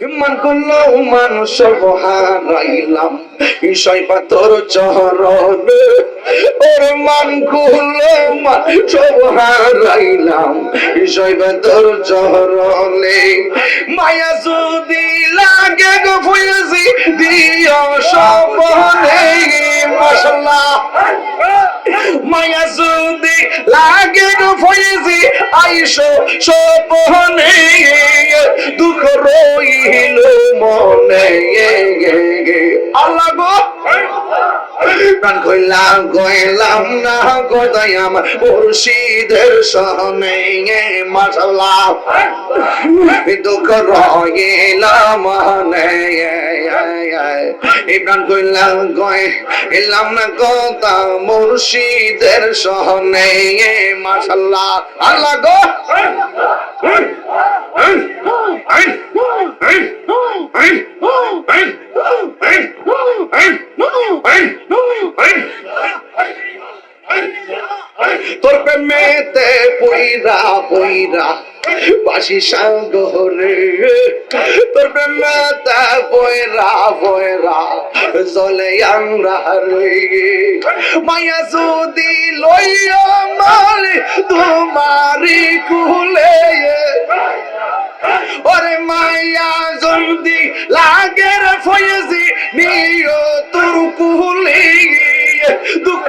মান করল মানুষ হারাইলাম বিষয় পাতর চরণ ওর মান করল মানুষ হারাইলাম বিষয় পাতর চরণে মায়া যদি লাগে গো ফুয়েছি দিও সপনে, মাশাল্লাহ। মায়া যদি লাগে ফয়েজি আইসো সপনে দুঃখ রইল মনে। আল্লাহ গো। প্রাণ কইলাম কইলাম না কোথায় আমার মুর্শিদের সহনে মাশাল্লাহ দুঃখ রইল মনে। ইমরান কইলাম কই এলাম না কথা মুর্শিদের সহনে মাশাল্লাহ, আল্লাহ গো। তোর প্রেমেতে পইরা পইরা বাসি সাগরে। তোর প্রেমেতে পইরা পইরা জলে আমরা রে মায়া যদি লইয়া মারি, তোমারি কুলে। ওরে মায়া জলদি লাগের ফয়েজি নিও তোর কুলে। দুঃখ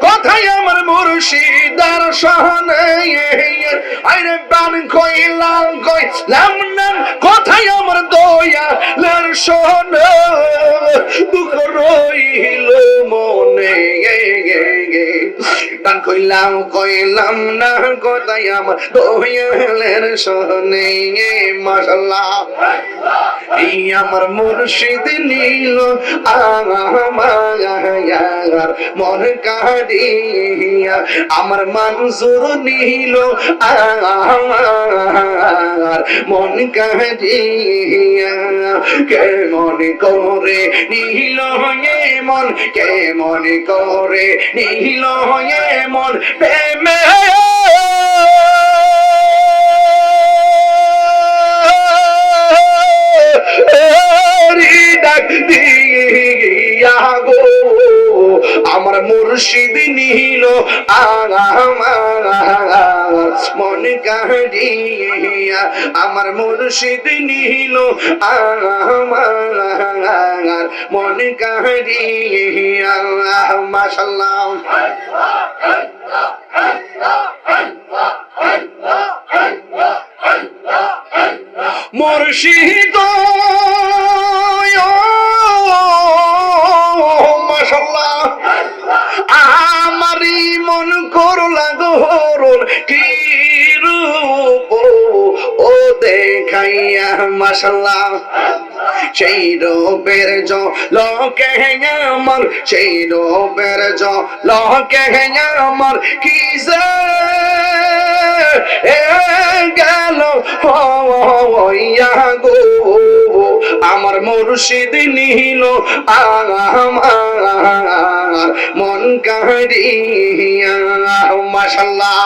কথাই আমার মুর্শিদার সহনে বান কই লাম নাম কথাই আমার দয়ালের সহনে দুঃখ রইল গান কইলাম কইলাম না কথাই আমার দয়ালের সহনে মাশাল্লাহ এই আমার মুর্শিদ নীল আমার মন কাড়িয়া আমার মনসুর নীল আমার মন কাড়িয়া কে মনে করে নীল হয়ে মন কে মনে করে নীল হয়ে মন প্রেমে। ডাক দিয়া মুর্শিদ নিল মন কাহিয়া আমার মুর্শিদ নিল আমার মন কাহিয়া মুর্শিদ মাশাল্লাহ সেই রূপের জ লোকে আমার, সেই রূপের জ লোকে আমার, কি গেল হইয়া গো। আমার মুর্শিদ নিল আমার, মন কাড়িয়া মাশাল্লাহ।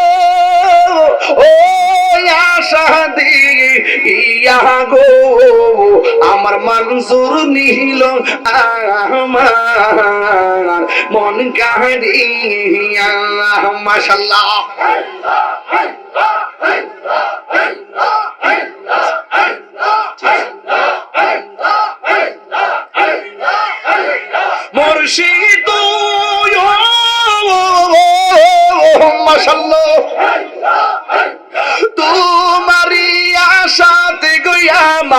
ও আশা দিয়ে ইয়া গো আমার মনসুর নিল আমার মন কাহিয়া মাশাল্লাহ। মাশাল্লাহ।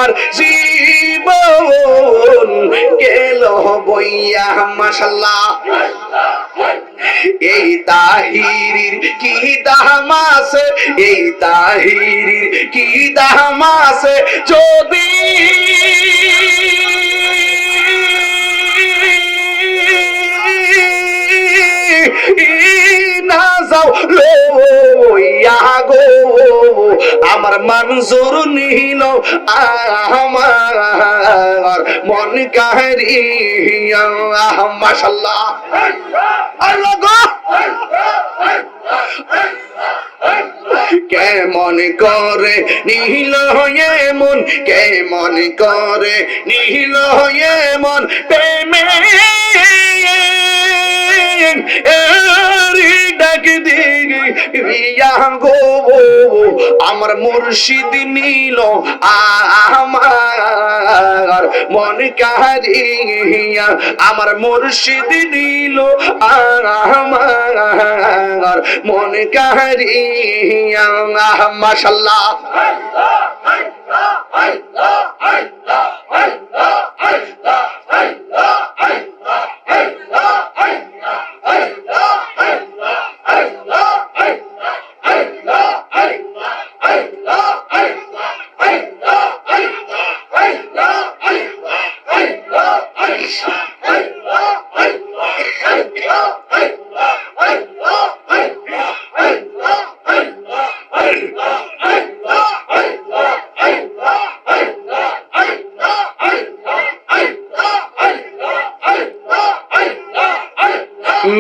আমার জীবন গেল বইয়া, মাশাল্লাহ। এই তাহিরির কি দাম আছে? এই তাহিরির কি দাম আছে? যদি যাও। লইয়া গো আমার মনজুর নিল আমার। মন কাহিয়া মাশাল্লাহ। কেমন করে নীল হয়ে মন, কেমন করে নীল হয়ে মন, প্রেমে। দিয়া গো আমার মুর্শিদ নীল আমার মন কাহিয়া আমার মুর্শিদ নীল আমার মন কাহিয়া মাশাল্লাহ।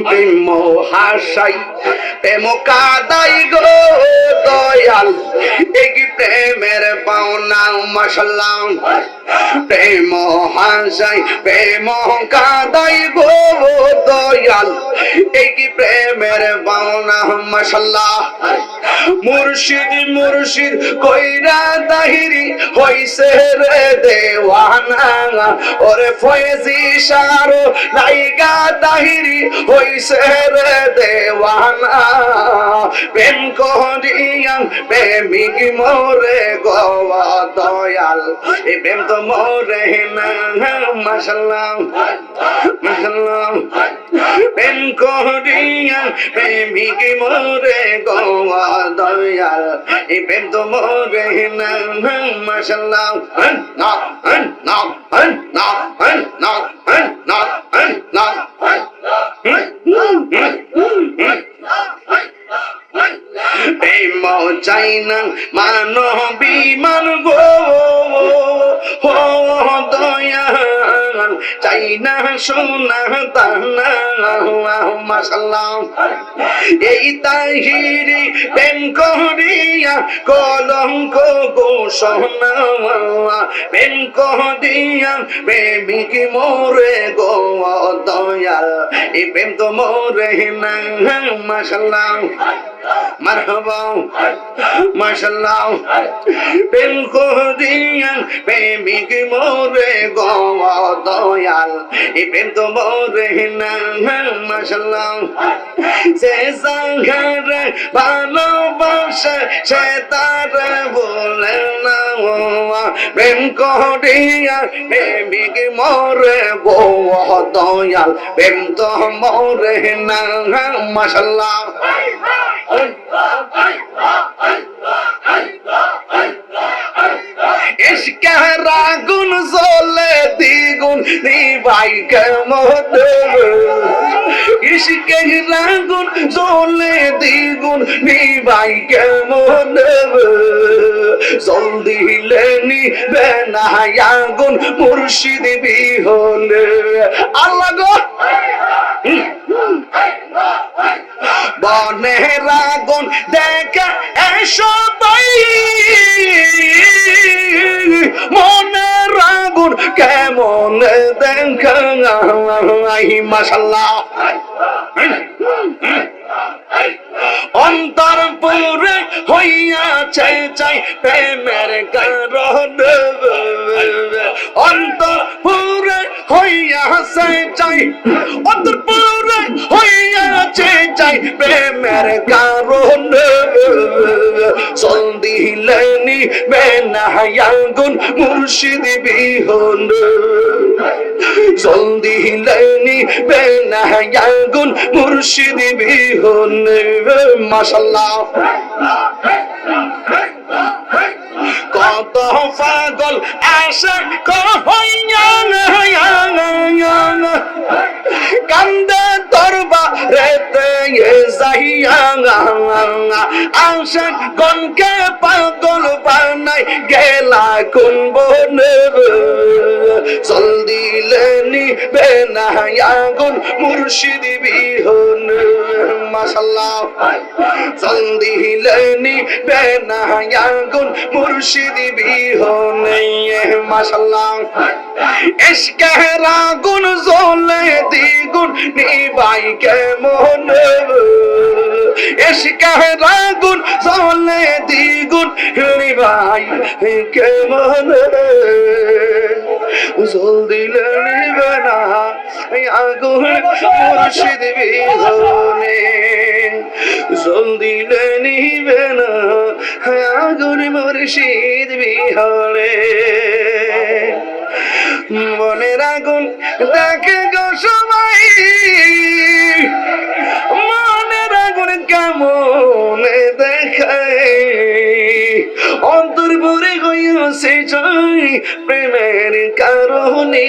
প্রেম হাসাই প্রেম কাদাই গো দয়াল। এই প্রেমের পাওনা মশলা প্রেম হাসাই, প্রেম কাদাই গো দয়াল। এই প্রেমের পাওনা মশলা মুর্শিদ মুর্শিদ কইরা তাহিরি হইছে রে দেওয়ানা। ওরে ফয়েজি সারো লাইগা তাহিরি হইছে রে দেওয়ানা। প্রেম করিয়া প্রেমিক মোরে গোয়া দয়াল। এই প্রেম তো মোরে না মাসাল্লাম মাসাল্লাম প্রেম করিয়া প্রেমিক মোরে গোয়া দয়াল এই প্রেম তো মোরে না মাসাল্লাহ না না না না না না প্রেম চাই না মানো বিমান গো দয়াল চাই না সোনা তানা মাসাল্লাহ এই তাহিরি প্রেম করিয়া, কলঙ্ক গো সোনা প্রেম করিয়া, প্রেমিক মোরে গো, দয়াল। এই প্রেম তো মোরে না মাসাল্লাহ মারহাবা মাশাল্লাহ প্রেম করিয়া মোরে গো, দয়াল। এই প্রেম তো মোরে না মাশাল্লাহ সে সংঘার ভালোবাসা, সে তার বলে না প্রেম করিয়া প্রেমিক মোরে গো দয়াল, প্রেম তো মোরে না মাশাল্লাহ ইশকের আগুন জ্বলে দ্বিগুণ নিভাই কেমন ইশকের আগুন জ্বলে দ্বিগুণ নিভাই কেমন জল দিলে নিবে না আগুন, মুর্শিদ বিহলে। আল্লাহ গো! বনের আগুন দেখা সবাই মনের আগুন কেমন দেখা মাসাল্লাহ অন্তর পুরে হইয়া চাই প্রেমের কারণ। অন্তর পুরে হইয়া চাই অন্তর পুরে হইয়াছে চাই প্রেমের কারণ। চল দিলেনি বেনায়াগুন মুর্শিদ বিহন। চল দিলেনি বেনায়াগুন মুর্শিদ বিহন। মাশাল্লাহ কত পাগল আশা কহইয়া কান্দে আশা গনকে পাগল বানাই গেলা কোন বনে চল দিলেনি বেনায়াগুন মুর্শিদ বিহন। মাশাল্লাহ। চল দিলেনি বেনায়াগুন মুর্শিদ বিহন। মাশাল্লাহ। ইশকেরা গুন জলে দ্বিগুণ নিবাই কেমন ইশকেরা গুন জলে দ্বিগুণ নিবাই কেমন জল দিলে নিবে না আগুন মুর্শিদ বিহনে। জল দিলে নিবে না আগুন মুর্শিদ বিহনে। মনের আগুন দেখে গো সবাই। আগুন কেমন দেখায় অন্তর ভরে হইয়াছে চাই প্রেমের কারণে।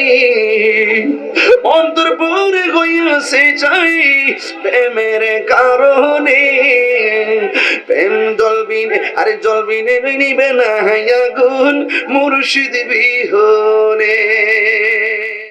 অন্তর ভরে হইয়াছে চাই প্রেমের কারণে। প্রেম জলবিনে, আরে জলবিনে নিবে না আগুন মুর্শিদ বিহনে।